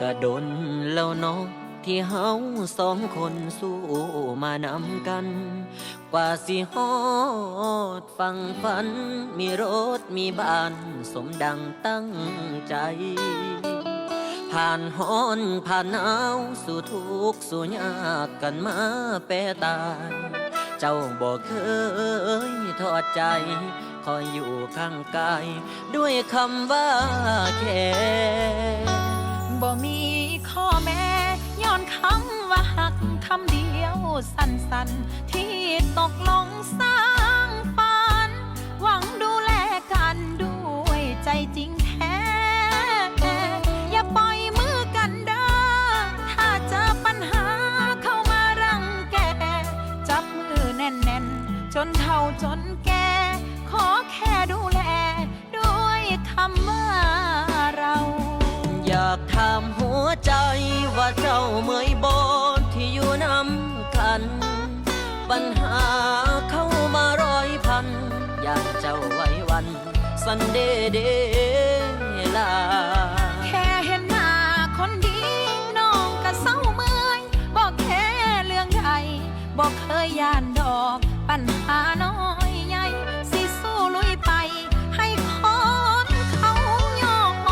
กระดนแล้วเนาะที่เฮาสองคนสู้มานำกัน กว่าสิฮอดฟังฝัน มีรถมีบ้านสมดังตั้งใจ ผ่านฮ้อนผ่านหนาวสู่ทุกข์สู่ยากกันมาแปรตาย เจ้าบอกเคยทอดใจ คอยอยู่ข้างกาย ด้วยคำว่าแค่ บ่มีข้อแม้ย้อนคำว่าหักคำเดียวสั้นๆ ที่ตกลงสร้างฝัน หวังดูแลกันด้วยใจจริงแท้ อย่าปล่อยมือกันเด้อถ้าเจอปัญหาเข้ามารังแก จับมือแน่นๆ จนเท่าจน วใจว่าเจ้าเมื่อยบนที่อยู่นำกัน ปัญหาเข้ามาร้อยพัน อยากเจ้าไว้วัน สันเดเดลา แค่เห็นหน้าคนดีน้องก็เศร้าเมื่อยบอกแค่เรื่องใดบอกเคยย่านดอก ปัญหาน้อยใหญ่สิสู้ลุยไป ให้คนเขายอม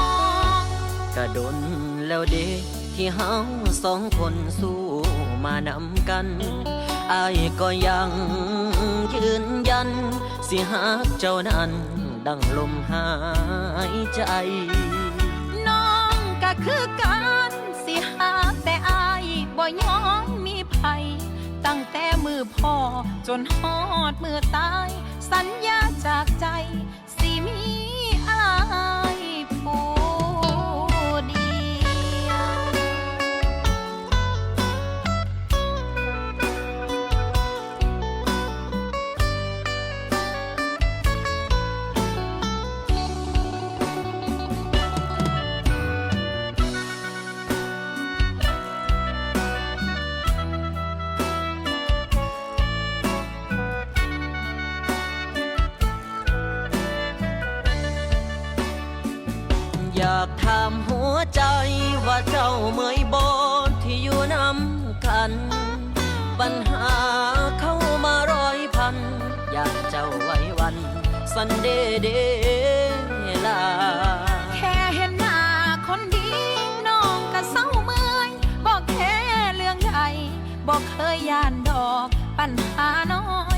กระดน แล้วเดที่เฮาสองคนสู้มานำกันอายก็ยังยืนยัน สิหากเจ้านั้น ดังลมหายใจ น้องก็คือกันสิหาแต่อายบ่ยอมมีภัย ตั้งแต่มือพ่อจนฮอดมือตาย สัญญาจากใจ อยากถามหัวใจว่าเจ้าเมื่อยบนที่อยู่นำกัน ปัญหาเข้ามาร้อยพัน อยากเจ้าไว้วัน สันเดเดลา แค่เห็นหน้าคนดีน้องก็เศร้าเมื่อยบอกแค่เรื่องใดบอกเคยยานดอกปัญหาน้อย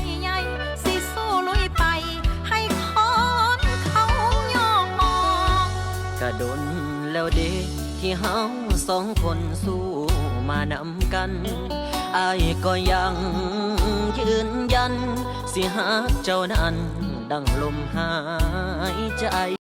กระดนแล้วเด็ที่เฮาสองคนสู้มานำกันอายก็ยังยืนยัน สิหากเจ้านั้นดังลมหายใจ